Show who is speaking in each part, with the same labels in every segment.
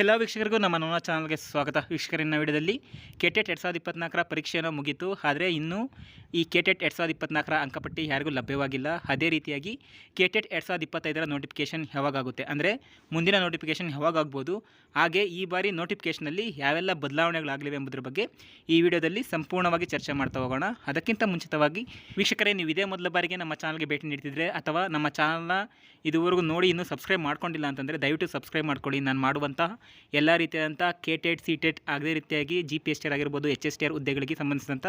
Speaker 1: ಎಲ್ಲ ವೀಕ್ಷಕರಿಗೂ ನಮ್ಮ ನನ್ನ ಚಾನಲ್ಗೆ ಸ್ವಾಗತ. ವೀಕ್ಷಕರಿನ ವಿಡಿಯೋದಲ್ಲಿ ಕೆ ಕೆಟೆಟ್ ಎರಡು ಸಾವಿರದ ಇಪ್ಪತ್ನಾಲ್ಕರ ಪರೀಕ್ಷೆಯನ್ನು ಮುಗಿತು. ಆದರೆ ಇನ್ನೂ ಈ ಕೆ ಕೆಟೆಟ್ ಎರಡು ಸಾವಿರದ ಇಪ್ಪತ್ನಾಲ್ಕರ ಅಂಕಪಟ್ಟಿ ಯಾರಿಗೂ ಲಭ್ಯವಾಗಿಲ್ಲ. ಅದೇ ರೀತಿಯಾಗಿ ಕೆ ಕೆಟೆಟ್ ಎರಡು ಸಾವಿರದ ಇಪ್ಪತ್ತೈದರ ನೋಟಿಫಿಕೇಷನ್ ಯಾವಾಗುತ್ತೆ ಅಂದರೆ ಮುಂದಿನ ನೋಟಿಫಿಕೇಷನ್ ಯಾವಾಗ ಆಗ್ಬೋದು ಹಾಗೆ ಈ ಬಾರಿ ನೋಟಿಫಿಕೇಷನಲ್ಲಿ ಯಾವೆಲ್ಲ ಬದಲಾವಣೆಗಳಾಗಲಿವೆ ಎಂಬುದರ ಬಗ್ಗೆ ಈ ವಿಡಿಯೋದಲ್ಲಿ ಸಂಪೂರ್ಣವಾಗಿ ಚರ್ಚೆ ಮಾಡ್ತಾ ಹೋಗೋಣ. ಅದಕ್ಕಿಂತ ಮುಂಚಿತವಾಗಿ ವೀಕ್ಷಕರೇ, ನೀವು ಇದೇ ಮೊದಲ ಬಾರಿಗೆ ನಮ್ಮ ಚಾನಲ್ಗೆ ಭೇಟಿ ನೀಡ್ತಿದ್ರೆ ಅಥವಾ ನಮ್ಮ ಚಾನಲ್ನ ಇದುವರೆಗೂ ನೋಡಿ ಇನ್ನೂ ಸಬ್ಸ್ಕ್ರೈಬ್ ಮಾಡ್ಕೊಂಡಿಲ್ಲ ಅಂತಂದರೆ ದಯವಿಟ್ಟು ಸಬ್ಸ್ಕ್ರೈಬ್ ಮಾಡ್ಕೊಳ್ಳಿ. ನಾನು ಮಾಡುವಂತಹ ಎಲ್ಲ ರೀತಿಯಾದಂಥ ಕೆ ಟೆಟ್ ಸಿ ಟೆಟ್ ಅದೇ ರೀತಿಯಾಗಿ G P S T R ಆಗಿರ್ಬೋದು ಎಚ್ ಎಸ್ ಟಿ ಆರ್ ಹುದ್ದೆಗಳಿಗೆ ಸಂಬಂಧಿಸಿದಂಥ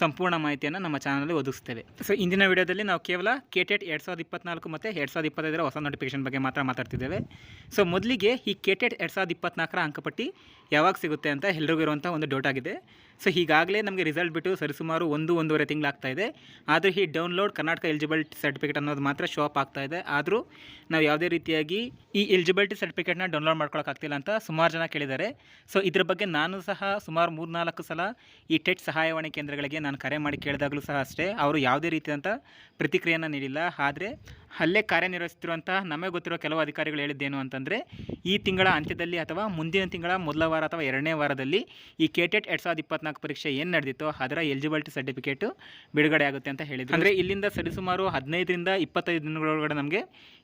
Speaker 1: ಸಂಪೂರ್ಣ ಮಾಹಿತಿಯನ್ನು ನಮ್ಮ ಚಾನಲಲ್ಲಿ ಒದಗಿಸ್ತೇವೆ ಸೊ ಇಂದಿನ ವಿಡಿಯೋದಲ್ಲಿ ನಾವು ಕೇವಲ ಕೆ ಟೆಟ್ ಎರಡು ಸಾವಿರದ ಇಪ್ಪತ್ನಾಲ್ಕು ಮತ್ತು ಎರಡು ಸಾವಿರದ ಇಪ್ಪತ್ತೈದರ ಹೊಸ ನೋಟಿಫಿಕೇಷನ್ ಬಗ್ಗೆ ಮಾತ್ರ ಮಾತಾಡ್ತಿದ್ದೇವೆ. ಸೊ ಮೊದಲಿಗೆ ಈ ಕೆ ಟೆಟ್ ಎರಡು ಸಾವಿರದ ಇಪ್ಪತ್ನಾಲ್ಕರ ಅಂಕಪಟ್ಟಿ ಯಾವಾಗ ಸಿಗುತ್ತೆ ಅಂತ ಎಲ್ರಿಗೂ ಇರುವಂಥ ಒಂದು ಡೌಟ್ ಆಗಿದೆ. ಸೊ ಈಗಾಗಲೇ ನಮಗೆ ರಿಸಲ್ಟ್ ಬಿಟ್ಟು ಸರಿಸುಮಾರು ಒಂದು, ಒಂದೂವರೆ ತಿಂಗಳಾಗ್ತಾ ಇದೆ. ಆದರೂ ಈ ಡೌನ್ಲೋಡ್ ಕರ್ನಾಟಕ ಎಲಿಜಿಬಿಲಿಟಿ ಸರ್ಟಿಫಿಕೇಟ್ ಅನ್ನೋದು ಮಾತ್ರ ಶೋ ಅಪ್ ಆಗ್ತಾ ಇದೆ. ಆದರೂ ನಾವು ಯಾವುದೇ ರೀತಿಯಾಗಿ ಈ ಎಲಿಜಿಬಿಲಿಟಿ ಸರ್ಟಿಫಿಕೇಟ್ನ ಡೌನ್ಲೋಡ್ ಮಾಡ್ಕೊಳ್ಳೋಕ್ಕಾಗ್ತಿಲ್ಲ ಅಂತ ಸುಮಾರು ಜನ ಕೇಳಿದ್ದಾರೆ. ಸೊ ಇದ್ರ ಬಗ್ಗೆ ನಾನು ಸಹ ಸುಮಾರು ಮೂರು ನಾಲ್ಕು ಸಲ ಈ ಟೆಟ್ ಸಹಾಯವಾಣಿ ಕೇಂದ್ರಗಳಿಗೆ ನಾನು ಕರೆ ಮಾಡಿ ಕೇಳಿದಾಗಲೂ ಸಹ ಅಷ್ಟೇ. ಅವರು ಯಾವುದೇ ರೀತಿಯಾದಂಥ ಪ್ರತಿಕ್ರಿಯೆಯನ್ನು ನೀಡಿಲ್ಲ. ಆದರೆ ಅಲ್ಲೇ ಕಾರ್ಯನಿರ್ವಹಿಸುತ್ತಿರುವಂಥ ನಮಗೆ ಗೊತ್ತಿರೋ ಕೆಲವು ಅಧಿಕಾರಿಗಳು ಹೇಳಿದ್ದೇನು ಅಂತಂದರೆ, ಈ ತಿಂಗಳ ಅಂತ್ಯದಲ್ಲಿ ಅಥವಾ ಮುಂದಿನ ತಿಂಗಳ ಮೊದಲ ವಾರ ಅಥವಾ ಎರಡನೇ ವಾರದಲ್ಲಿ ಈ ಕೆಟೆಟ್ ಎರಡು ಸಾವಿರದ ಇಪ್ಪತ್ನಾಲ್ಕು ಪರೀಕ್ಷೆ ಏನು ನಡೆದಿತ್ತು ಅದರ ಎಲಿಜಿಬಿಲಿಟಿ ಸರ್ಟಿಫಿಕೇಟು ಬಿಡುಗಡೆ ಆಗುತ್ತೆ ಅಂತ ಹೇಳಿದ್ರು. ಅಂದರೆ ಇಲ್ಲಿಂದ ಸರಿಸುಮಾರು ಹದಿನೈದರಿಂದ ಇಪ್ಪತ್ತೈದು ದಿನಗಳೊಳಗಡೆ ನಮಗೆ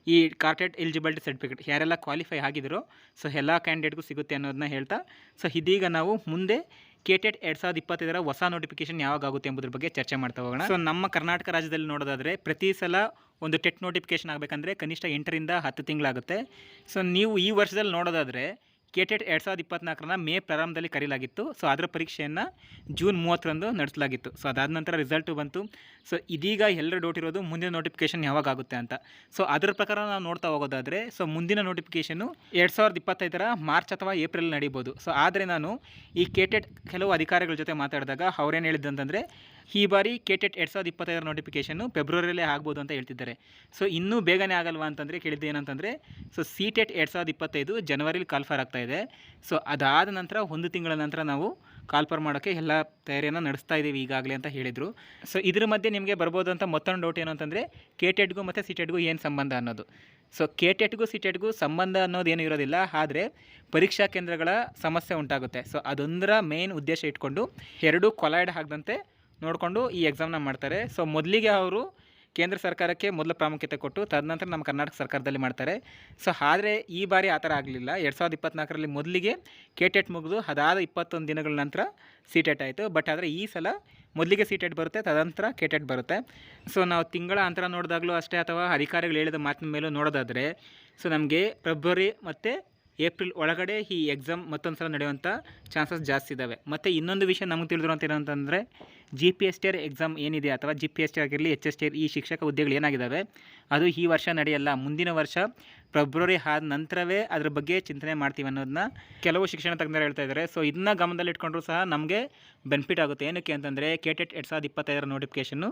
Speaker 1: ಈ ಕಾರ್ಟೆಟ್ ಎಲಿಜಿಬಿಲಿಟಿ ಸರ್ಟಿಫಿಕೇಟ್ ಯಾರೆಲ್ಲ ಕ್ವಾಲಿಫೈ ಆಗಿದ್ರು, ಸೊ ಎಲ್ಲ ಕ್ಯಾಂಡಿಡೇಟ್ಗೂ ಸಿಗುತ್ತೆ ಅನ್ನೋದನ್ನ ಹೇಳ್ತಾ, ಸೊ ಇದೀಗ ನಾವು ಮುಂದೆ ಕೆಟೆಟ್ ಎರಡು ಸಾವಿರದ ಇಪ್ಪತ್ತೈದರ ಹೊಸ ನೋಟಿಫಿಕೇಶನ್ ಯಾವಾಗ ಆಗುತ್ತೆ ಎಂಬುದ್ರ ಬಗ್ಗೆ ಚರ್ಚೆ ಮಾಡ್ತಾ ಹೋಗೋಣ. ಸೊ ನಮ್ಮ ಕರ್ನಾಟಕ ರಾಜ್ಯದಲ್ಲಿ ನೋಡೋದಾದರೆ ಪ್ರತಿ ಸಲ ಒಂದು ಟೆಟ್ ನೋಟಿಫಿಕೇಶನ್ ಆಗಬೇಕಂದ್ರೆ ಕನಿಷ್ಠ ಎಂಟರಿಂದ ಹತ್ತು ತಿಂಗಳಾಗುತ್ತೆ. ಸೊ ನೀವು ಈ ವರ್ಷದಲ್ಲಿ ನೋಡೋದಾದರೆ ಕೆಟೆಟ್ ಎರಡು ಸಾವಿರದ ಇಪ್ಪತ್ನಾಲ್ಕರನ್ನ ಮೇ ಪ್ರಾರಂಭದಲ್ಲಿ ಕರೀಲಾಗಿತ್ತು. ಸೊ ಅದರ ಪರೀಕ್ಷೆಯನ್ನು ಜೂನ್ ಮೂವತ್ತರಂದು ನಡೆಸಲಾಗಿತ್ತು. ಸೊ ಅದಾದ ನಂತರ ರಿಸಲ್ಟು ಬಂತು. ಸೊ ಇದೀಗ ಎಲ್ಲರೂ ಡೌಟ್ ಇರೋದು ಮುಂದಿನ ನೋಟಿಫಿಕೇಶನ್ ಯಾವಾಗ ಆಗುತ್ತೆ ಅಂತ. ಸೊ ಅದರ ಪ್ರಕಾರ ನಾವು ನೋಡ್ತಾ ಹೋಗೋದಾದರೆ ಸೊ ಮುಂದಿನ ನೋಟಿಫಿಕೇಷನ್ನು ಎರಡು ಸಾವಿರದ ಇಪ್ಪತ್ತೈದರ ಮಾರ್ಚ್ ಅಥವಾ ಏಪ್ರಿಲ್ ನಡೀಬೋದು. ಸೊ ಆದರೆ ನಾನು ಈ ಕೆಟೆಟ್ ಕೆಲವು ಅಧಿಕಾರಿಗಳ ಜೊತೆ ಮಾತಾಡಿದಾಗ ಅವ್ರೇನು ಹೇಳಿದ್ದಂತಂದರೆ ಈ ಬಾರಿ ಕೆ ಟೆಟ್ ಎರಡು ಸಾವಿರದ ಇಪ್ಪತ್ತೈದರ ನೋಟಿಫಿಕೇಷನ್ನು ಫೆಬ್ರವರಿಯಲ್ಲೇ ಆಗ್ಬೋದು ಅಂತ ಹೇಳ್ತಿದ್ದಾರೆ. ಸೊ ಇನ್ನೂ ಬೇಗನೆ ಆಗಲ್ವಾ ಅಂತಂದರೆ ಕೇಳಿದ್ದು ಏನಂತಂದರೆ ಸೊ ಸಿ ಟೆಟ್ ಎರಡು ಸಾವಿರದ ಇಪ್ಪತ್ತೈದು ಜನವರಿಲಿ ಕಾಲ್ಫರ್ ಆಗ್ತಾ ಇದೆ. ಸೊ ಅದಾದ ನಂತರ ಒಂದು ತಿಂಗಳ ನಂತರ ನಾವು ಕಾಲ್ಫರ್ ಮಾಡೋಕ್ಕೆ ಎಲ್ಲ ತಯಾರಿಯನ್ನು ನಡೆಸ್ತಾ ಇದ್ದೀವಿ ಈಗಾಗಲೇ ಅಂತ ಹೇಳಿದರು. ಸೊ ಇದ್ರ ಮಧ್ಯೆ ನಿಮಗೆ ಬರ್ಬೋದು ಅಂತ ಮತ್ತೊಂದು ಡೌಟ್ ಏನು ಅಂತಂದರೆ ಕೆ ಟೆಟ್ಗೂ ಮತ್ತು ಸಿ ಟೆಟ್ಗೂ ಏನು ಸಂಬಂಧ ಅನ್ನೋದು. ಸೊ ಕೆ ಟೆಟ್ಗೂ ಸಿ ಟೆಟ್ಗೂ ಸಂಬಂಧ ಅನ್ನೋದೇನು ಇರೋದಿಲ್ಲ, ಆದರೆ ಪರೀಕ್ಷಾ ಕೇಂದ್ರಗಳ ಸಮಸ್ಯೆ ಉಂಟಾಗುತ್ತೆ. ಸೊ ಅದೊಂದರ ಮೇನ್ ಉದ್ದೇಶ ಇಟ್ಕೊಂಡು ಎರಡೂ ಕೊಲೈಡ್ ಆಗದಂತೆ ನೋಡಿಕೊಂಡು ಈ ಎಕ್ಸಾಮ್ನ ಮಾಡ್ತಾರೆ. ಸೊ ಮೊದಲಿಗೆ ಅವರು ಕೇಂದ್ರ ಸರ್ಕಾರಕ್ಕೆ ಮೊದಲು ಪ್ರಾಮುಖ್ಯತೆ ಕೊಟ್ಟು ತದನಂತರ ನಮ್ಮ ಕರ್ನಾಟಕ ಸರ್ಕಾರದಲ್ಲಿ ಮಾಡ್ತಾರೆ. ಸೊ ಆದರೆ ಈ ಬಾರಿ ಆ ಥರ ಆಗಲಿಲ್ಲ. ಎರಡು ಸಾವಿರದ ಇಪ್ಪತ್ನಾಲ್ಕರಲ್ಲಿ ಮೊದಲಿಗೆ ಕೆ ಟೆಟ್ ಮುಗಿದು ಅದಾದ ಇಪ್ಪತ್ತೊಂದು ದಿನಗಳ ನಂತರ ಸಿ ಟೆಟ್ ಆಯಿತು. ಬಟ್ ಆದರೆ ಈ ಸಲ ಮೊದಲಿಗೆ ಸಿ ಟೆಟ್ ಬರುತ್ತೆ, ತದನಂತರ ಕೆ ಟೆಟ್ ಬರುತ್ತೆ. ಸೊ ನಾವು ತಿಂಗಳ ಅಂತರ ನೋಡಿದಾಗಲೂ ಅಷ್ಟೇ ಅಥವಾ ಅಧಿಕಾರಿಗಳು ಹೇಳಿದ ಮಾತಿನ ಮೇಲೂ ನೋಡೋದಾದರೆ ಸೊ ನಮಗೆ ಫೆಬ್ರವರಿ ಮತ್ತು ಏಪ್ರಿಲ್ ಒಳಗಡೆ ಈ ಎಕ್ಸಾಮ್ ಮತ್ತೊಂದು ಸಲ ನಡೆಯುವಂಥ ಚಾನ್ಸಸ್ ಜಾಸ್ತಿ ಇದ್ದಾವೆ ಮತ್ತು ಇನ್ನೊಂದು ವಿಷಯ ನಮಗೆ ತಿಳಿದಿರುವಂಥ ಏನಂತಂದರೆ G P S T R exam ಏನಿದೆ ಅಥವಾ ಜಿ ಪಿ ಎಸ್ ಟಿ ಆಗಿರಲಿ ಎಚ್ ಎಸ್ ಟಿ ಆರ್ ಈ ಶಿಕ್ಷಕ ಹುದ್ದೆಗಳು ಏನಾಗಿದ್ದಾವೆ? ಅದು ಈ ವರ್ಷ ನಡೆಯಲ್ಲ. ಮುಂದಿನ ವರ್ಷ ಫೆಬ್ರವರಿ ಆದ ನಂತರವೇ ಅದ್ರ ಬಗ್ಗೆ ಚಿಂತನೆ ಮಾಡ್ತೀವಿ ಅನ್ನೋದನ್ನ ಕೆಲವು ಶಿಕ್ಷಣ ತಜ್ಞರು ಹೇಳ್ತಾ ಇದ್ದಾರೆ. ಸೊ ಇದನ್ನ ಗಮನದಲ್ಲಿ ಇಟ್ಕೊಂಡ್ರು ಸಹ ನಮಗೆ ಬೆನಿಫಿಟ್ ಆಗುತ್ತೆ. ಏನಕ್ಕೆ ಅಂತಂದರೆ ಕೆ ಟೆಟ್ ಎರಡು ಸಾವಿರದ ಇಪ್ಪತ್ತೈದರ ನೋಟಿಫಿಕೇಷನ್ನು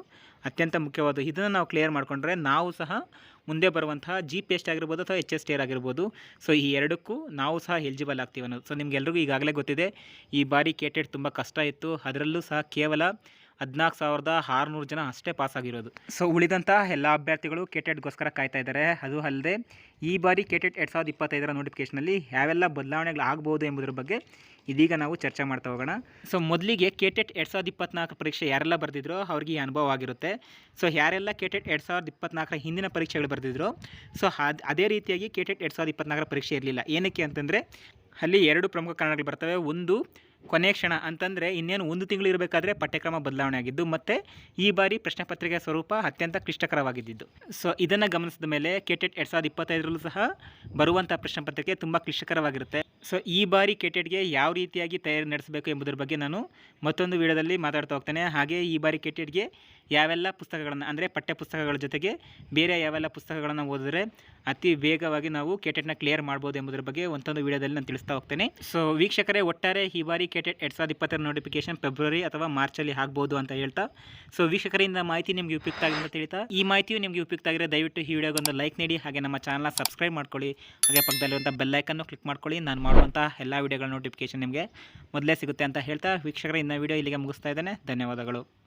Speaker 1: ಅತ್ಯಂತ ಮುಖ್ಯವಾದ ಇದನ್ನು ನಾವು ಕ್ಲಿಯರ್ ಮಾಡಿಕೊಂಡ್ರೆ ನಾವು ಸಹ ಮುಂದೆ ಬರುವಂತಹ ಜಿ ಪಿ ಆಗಿರ್ಬೋದು ಅಥವಾ ಎಚ್ ಎಸ್ ಟಿ ಆರ್ ಆಗಿರ್ಬೋದು. ಸೊ ಈ ಎರಡಕ್ಕೂ ನಾವು ಸಹ ಎಲಿಜಿಬಲ್ ಆಗ್ತೀವಿ ಅನ್ನೋದು. ಸೊ ನಿಮ್ಗೆಲ್ರಿಗೂ ಈಗಾಗಲೇ ಗೊತ್ತಿದೆ, ಈ ಬಾರಿ ಕೇಟೆಡ್ ತುಂಬ ಕಷ್ಟ ಇತ್ತು. ಅದರಲ್ಲೂ ಸಹ ಕೇವಲ ಹದಿನಾಲ್ಕು ಸಾವಿರದ ಆರುನೂರು ಜನ ಅಷ್ಟೇ ಪಾಸ್ ಆಗಿರೋದು. ಸೊ ಉಳಿದಂಥ ಎಲ್ಲ ಅಭ್ಯರ್ಥಿಗಳು ಕೆಟೆಟ್ಗೋಸ್ಕರ ಕಾಯ್ತಾ ಇದ್ದಾರೆ. ಅದು ಅಲ್ಲದೆ, ಈ ಬಾರಿ ಕೆಟೆಟ್ ಎರಡು ಸಾವಿರದ ಇಪ್ಪತ್ತೈದರ ನೋಟಿಫಿಕೇಷನಲ್ಲಿ ಯಾವೆಲ್ಲ ಬದಲಾವಣೆಗಳು ಆಗ್ಬೋದು ಎಂಬುದರ ಬಗ್ಗೆ ಇದೀಗ ನಾವು ಚರ್ಚೆ ಮಾಡ್ತಾ ಹೋಗೋಣ. ಸೊ ಮೊದಲಿಗೆ ಕೆಟೆಟ್ ಎರಡು ಸಾವಿರದ ಇಪ್ಪತ್ನಾಲ್ಕು ಪರೀಕ್ಷೆ ಯಾರೆಲ್ಲ ಬರೆದಿದ್ರೋ ಅವ್ರಿಗೆ ಅನುಭವ ಆಗಿರುತ್ತೆ. ಸೊ ಯಾರೆಲ್ಲ ಕೆಟೆಟ್ ಎರಡು ಸಾವಿರದ ಇಪ್ಪತ್ನಾಲ್ಕರ ಹಿಂದಿನ ಪರೀಕ್ಷೆಗಳು ಬರೆದಿದ್ರು ಸೊ ಅದು ರೀತಿಯಾಗಿ ಕೆಟೆಟ್ ಎರಡು ಸಾವಿರದ ಇಪ್ಪತ್ನಾಲ್ಕರ ಪರೀಕ್ಷೆ ಇರಲಿಲ್ಲ. ಏನಕ್ಕೆ ಅಂತಂದರೆ, ಅಲ್ಲಿ ಎರಡು ಪ್ರಮುಖ ಕಾರಣಗಳು ಬರ್ತವೆ. ಒಂದು, ಕೊನೆ ಕ್ಷಣ ಅಂತಂದರೆ ಇನ್ನೇನು ಒಂದು ತಿಂಗಳು ಇರಬೇಕಾದ್ರೆ ಪಠ್ಯಕ್ರಮ ಬದಲಾವಣೆ ಆಗಿದ್ದು, ಮತ್ತು ಈ ಬಾರಿ ಪ್ರಶ್ನೆ ಪತ್ರಿಕೆ ಸ್ವರೂಪ ಅತ್ಯಂತ ಕ್ಲಿಷ್ಟಕರವಾಗಿದ್ದು. ಸೊ ಇದನ್ನು ಗಮನಿಸಿದ ಮೇಲೆ ಕೆಟೆಟ್ ಎರಡು ಸಾವಿರದ ಇಪ್ಪತ್ತೈದರಲ್ಲೂ ಸಹ ಬರುವಂಥ ಪ್ರಶ್ನೆ ಪತ್ರಿಕೆ ತುಂಬ ಕ್ಲಿಷ್ಟಕರವಾಗಿರುತ್ತೆ. ಸೊ ಈ ಬಾರಿ ಕೆಟೆಟ್ಗೆ ಯಾವ ರೀತಿಯಾಗಿ ತಯಾರಿ ನಡೆಸಬೇಕು ಎಂಬುದರ ಬಗ್ಗೆ ನಾನು ಮತ್ತೊಂದು ವಿಡಿಯೋದಲ್ಲಿ ಮಾತಾಡ್ತಾ ಹೋಗ್ತೇನೆ. ಹಾಗೆ ಈ ಬಾರಿ ಕೆಟೆಟ್ಗೆ ಯಾವೆಲ್ಲ ಪುಸ್ತಕಗಳನ್ನು, ಅಂದರೆ ಪಠ್ಯ ಪುಸ್ತಕಗಳ ಜೊತೆಗೆ ಬೇರೆ ಯಾವೆಲ್ಲ ಪುಸ್ತಕಗಳನ್ನು ಓದಿದ್ರೆ ಅತಿ ವೇಗವಾಗಿ ನಾವು ಕೆಟೆಟ್ನ ಕ್ಲಿಯರ್ ಮಾಡ್ಬೋದು ಎಂಬುದರ ಬಗ್ಗೆ ಒಂದೊಂದು ವಿಡಿಯೋದಲ್ಲಿ ನಾನು ತಿಳಿಸ್ತಾ ಹೋಗ್ತೇನೆ. ಸೊ ವೀಕ್ಷಕರೇ, ಒಟ್ಟಾರೆ ಈ ಬಾರಿ ಕೆಟೆಟ್ ಎರಡು ಸಾವಿರದ ಇಪ್ಪತ್ತರ ನೋಟಿಫಿಕೇಶನ್ ಫೆಬ್ರವರಿ ಅಥವಾ ಮಾರ್ಚಲ್ಲಿ ಆಗ್ಬೋದು ಅಂತ ಹೇಳ್ತಾ. ಸೊ ವೀಕ್ಷಕರಿಂದ ಮಾಹಿತಿ ನಿಮಗೆ ಉಪಯುಕ್ತ ಆಗಿದೆ ಅಂತ ಹೇಳ್ತಾ ಈ ಮಾಹಿತಿಯು ನಿಮಗೆ ಉಪಯುಕ್ತ ಆಗಿದೆ ದಯವಿಟ್ಟು ಈ ವಿಡಿಯೋಗೊಂದು ಲೈಕ್ ನೀಡಿ, ಹಾಗೆ ನಮ್ಮ ಚಾನಲ್ನ ಸಬ್ಸ್ಕ್ರೈಬ್ ಮಾಡ್ಕೊಳ್ಳಿ. ಹಾಗೆ ಪಕ್ಕದಲ್ಲಿರುವಂಥ ಬೆಲ್ಲೈಕನ್ನು ಕ್ಲಿಕ್ ಮಾಡ್ಕೊಳ್ಳಿ. ನಾನು ಮಾಡುವಂಥ ಎಲ್ಲ ವಿಡಿಯೋಗಳ ನೋಟಿಫಿಕೇಶನ್ ನಿಮಗೆ ಮೊದಲೇ ಸಿಗುತ್ತೆ ಅಂತ ಹೇಳ್ತಾ ವೀಕ್ಷಕರ, ಇನ್ನು ವೀಡಿಯೋ ಇಲ್ಲಿಗೆ ಮುಗಿಸ್ತಾ ಇದ್ದೇನೆ. ಧನ್ಯವಾದಗಳು.